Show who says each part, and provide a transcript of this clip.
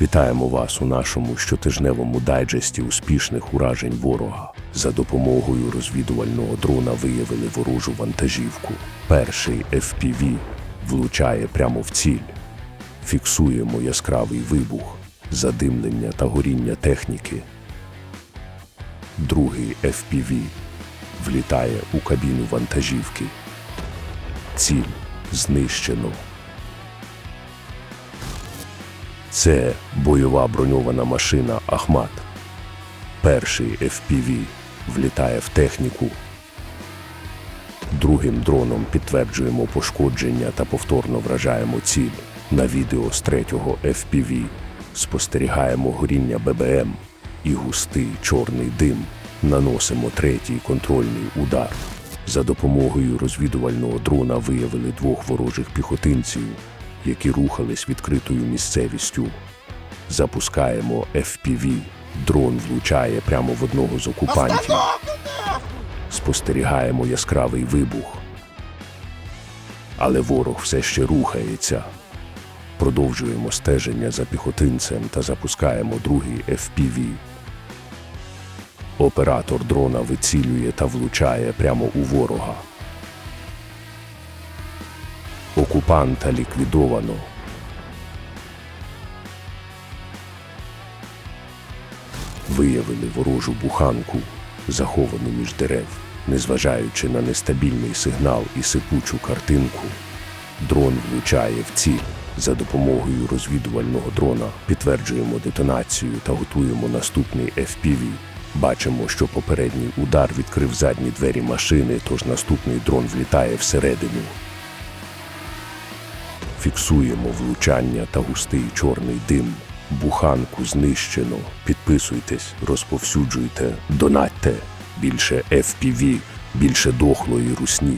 Speaker 1: Вітаємо вас у нашому щотижневому дайджесті успішних уражень ворога. За допомогою розвідувального дрона виявили ворожу вантажівку. Перший FPV влучає прямо в ціль. Фіксуємо яскравий вибух, задимлення та горіння техніки. Другий FPV влітає у кабіну вантажівки. Ціль знищено. Це бойова броньована машина Ахмат. Перший FPV влітає в техніку. Другим дроном підтверджуємо пошкодження та повторно вражаємо ціль. На відео з третього FPV спостерігаємо горіння ББМ і густий чорний дим. Наносимо третій контрольний удар. За допомогою розвідувального дрона виявили двох ворожих піхотинців, які рухались відкритою місцевістю. Запускаємо FPV. Дрон влучає прямо в одного з окупантів. Спостерігаємо яскравий вибух. Але ворог все ще рухається. Продовжуємо стеження за піхотинцем та запускаємо другий FPV. Оператор дрона вицілює та влучає прямо у ворога. Окупанта ліквідовано. Виявили ворожу буханку, заховану між дерев, незважаючи на нестабільний сигнал і сипучу картинку. Дрон влучає в ціль. За допомогою розвідувального дрона підтверджуємо детонацію та готуємо наступний FPV. Бачимо, що попередній удар відкрив задні двері машини, тож наступний дрон влітає всередину. Фіксуємо влучання та густий чорний дим. Буханку знищено. Підписуйтесь, розповсюджуйте, донатьте. Більше FPV, більше дохлої русні.